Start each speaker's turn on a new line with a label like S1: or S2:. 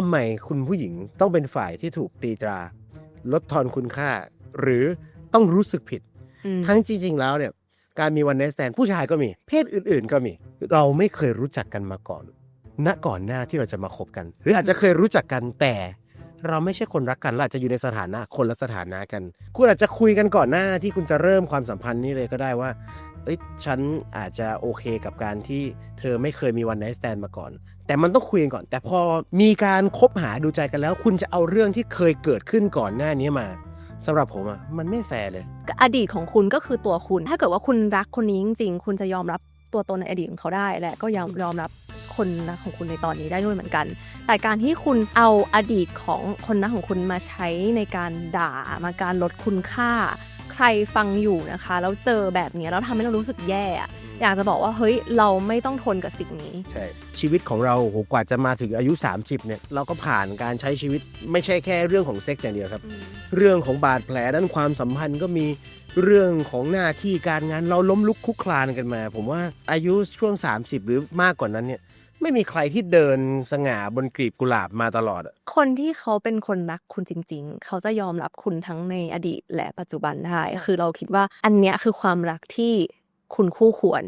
S1: ทำไมคุณผู้หญิงต้องเป็นฝ่ายที่ถูกตีตรา ลดทอนคุณค่า หรือต้องรู้สึกผิด
S2: อืม
S1: ทั้งจริง ๆ แล้วเนี่ย การมีวันเนสแตนผู้ชายก็มี เพศอื่น ๆ ก็มี เราไม่เคยรู้จักกันมาก่อน ณก่อนหน้าที่เราจะมาคบกัน หรืออาจจะเคยรู้จักกันแต่เราไม่ใช่คนรักกันเราอาจจะอยู่ในสถานะคนละสถานะกัน คุณอาจจะคุยกันก่อนหน้าที่คุณจะเริ่มความสัมพันธ์นี้เลยก็ได้ว่า เอ้ยฉันอาจจะโอเคกับการที่เธอไม่เคยมีวันไนท์สแตนมาก่อน แต่มันต้องคุยกันก่อน แต่พอมีการคบหาดูใจกันแล้ว คุณจะเอาเรื่องที่เคยเกิดขึ้นก่อนหน้านี้มาสำหรับผมอะมันไม่แฟร์เลย
S2: อดีตของคุณก็คือตัวคุณ ถ้าเกิดว่าคุณรักคนนี้จริงๆคุณจะยอมรับตัวตนในอดีตของเขาได้ และก็ยอมยอมรับคนรักของคุณในตอนนี้ได้ด้วยเหมือนกัน แต่การที่คุณเอาอดีตของคนรักของคุณมาใช้ในการด่ามาการลดคุณค่า ใครฟังอยู่นะคะ แล้วเจอแบบเนี้ยแล้วทำให้เรารู้สึกแย่อะอยากจะบอกว่าเฮ้ยเราไม่ต้องทนกับสิ่งนี้
S1: ใช่ชีวิตของเราโหกว่าจะมาถึงอายุ 30เนี่ยเราก็ผ่านการใช้ชีวิตไม่ใช่แค่เรื่องของเซ็กซ์อย่างเดียวครับ เรื่องของบาดแผลด้านความสัมพันธ์ก็มีเรื่องของหน้าที่การงานเราล้มลุกคลุกคลานกันมา ผมว่าอายุช่วง 30 หรือมากกว่านั้นเนี่ย ไม่มีใครที่เดินสง่าบนกลีบกุหลาบมาตลอดอะ
S2: คนที่เขาเป็นคนรักคุณจริง ๆ เขาจะยอมรับคุณทั้งในอดีตและปัจจุบันได้ คือเราคิดว่าอันเนี้ยคือความรักที่คุณคู่ควร